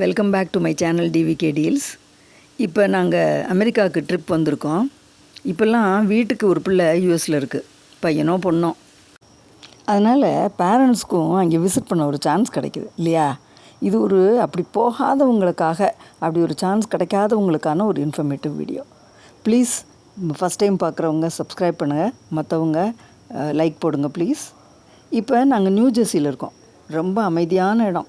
Welcome back to my channel TVK deals இப்போ நாங்கள் அமெரிக்காவுக்கு ட்ரிப் வந்திருக்கோம். இப்போல்லாம் வீட்டுக்கு ஒரு பிள்ளை யூஎஸில் இருக்குது பையனோ பொண்ணோ. அதனால் பேரண்ட்ஸ்க்கும் அங்கே விசிட் பண்ண ஒரு சான்ஸ் கிடைக்குது இல்லையா? இது ஒரு அப்படி போகாதவங்களுக்காக அப்படி ஒரு சான்ஸ் கிடைக்காதவங்களுக்கான ஒரு informative video please first time பார்க்குறவங்க சப்ஸ்கிரைப் பண்ணுங்கள் மற்றவங்க லைக் போடுங்க ப்ளீஸ் இப்போ நாங்கள் நியூ ஜெர்சியில் இருக்கோம். ரொம்ப அமைதியான இடம்.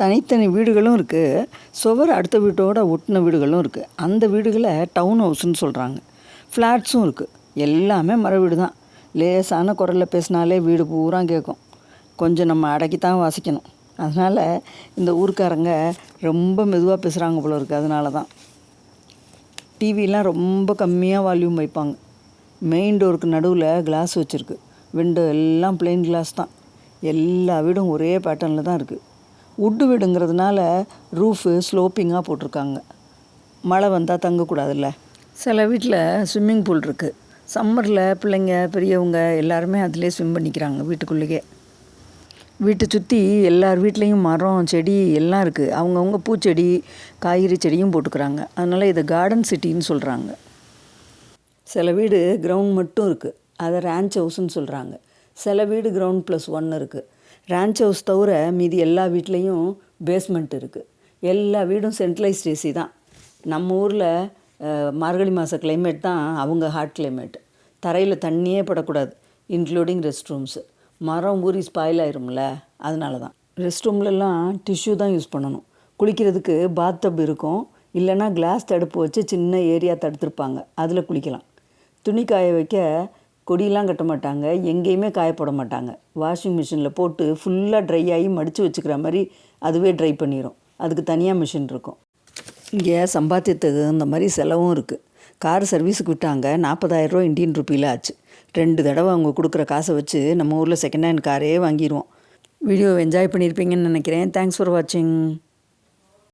தனித்தனி வீடுகளும் இருக்குது சுவர் அடுத்த வீட்டோட ஒட்டின வீடுகளும் இருக்குது அந்த வீடுகளை டவுன் ஹவுஸ்னு சொல்கிறாங்க ஃப்ளாட்ஸும் இருக்குது எல்லாமே மர வீடு தான் லேசான குரலில் பேசினாலே வீடு பூரா கேட்கும் கொஞ்சம் நம்ம அடக்கித்தான் வாசிக்கணும். அதனால் இந்த ஊருக்காரங்க ரொம்ப மெதுவாக பேசுகிறாங்க போல இருக்குது அதனால தான் டிவிலாம் ரொம்ப கம்மியாக வால்யூம் வைப்பாங்க. மெயின் டோருக்கு நடுவில் கிளாஸ் வச்சுருக்கு. விண்டோ எல்லாம் பிளெயின் கிளாஸ் தான். எல்லா வீடும் ஒரே பேட்டர்னில் தான் இருக்குது உட்டு வீடுங்கிறதுனால ரூஃபு ஸ்லோப்பிங்காக போட்டிருக்காங்க. மழை வந்தால் தங்கக்கூடாதுல்ல? சில வீட்டில் ஸ்விம்மிங் பூல் இருக்குது சம்மரில் பிள்ளைங்க பெரியவங்க எல்லாருமே அதிலே ஸ்விம் பண்ணிக்கிறாங்க வீட்டுக்குள்ளேயே. வீட்டை சுற்றி எல்லார் வீட்லேயும் மரம் செடி எல்லாம் இருக்குது அவங்கவுங்க பூச்செடி காய்கறி செடியும் போட்டுக்கிறாங்க. அதனால் இதை கார்டன் சிட்டின்னு சொல்கிறாங்க சில வீடு கிரவுண்ட் மட்டும் இருக்குது அதை ரேஞ்ச் ஹவுஸ்னு சொல்கிறாங்க சில வீடு கிரவுண்ட் ப்ளஸ் ஒன் இருக்குது ரேஞ்ச் ஹவுஸ் தவிர மீதி எல்லா வீட்லேயும் பேஸ்மெண்ட் இருக்குது எல்லா வீடும் சென்ட்ரலைஸ்ட் ஏசி தான். நம்ம ஊரில் மார்கழி மாத கிளைமேட் தான் அவங்க ஹாட் கிளைமேட் தரையில் தண்ணியே படக்கூடாது இன்க்ளூடிங் ரெஸ்ட் ரூம்ஸு மரம் ஊறி ஸ்பாயில் ஆயிரும்ல அதனால தான் ரெஸ்ட் ரூம்லலாம் டிஷ்யூ தான் யூஸ் பண்ணணும். குளிக்கிறதுக்கு பாத்தப் இருக்கும். இல்லைன்னா கிளாஸ் தடுப்பு வச்சு சின்ன ஏரியா தடுத்துருப்பாங்க. அதில் குளிக்கலாம். துணி காய வைக்க கொடியெலாம் கட்ட மாட்டாங்க எங்கேயுமே காயப்போட மாட்டாங்க. வாஷிங் மிஷினில் போட்டு ஃபுல்லாக ட்ரை ஆகி மடித்து வச்சுக்கிற மாதிரி அதுவே ட்ரை பண்ணிடும் அதுக்கு தனியாக மிஷின் இருக்கும். இங்கே சம்பாத்தியத்துக்கு இந்த மாதிரி செலவும் இருக்குது கார் சர்வீஸுக்கு விட்டாங்க நாற்பதாயிரரூவா இந்தியன் ருப்பியில் ஆச்சு. ரெண்டு தடவை அவங்க கொடுக்குற காசை வச்சு நம்ம ஊரில் செகண்ட் ஹேண்ட் காரே வாங்கிடுவோம் வீடியோ என்ஜாய் பண்ணியிருப்பீங்கன்னு நினைக்கிறேன். தேங்க்ஸ் ஃபார் வாட்சிங்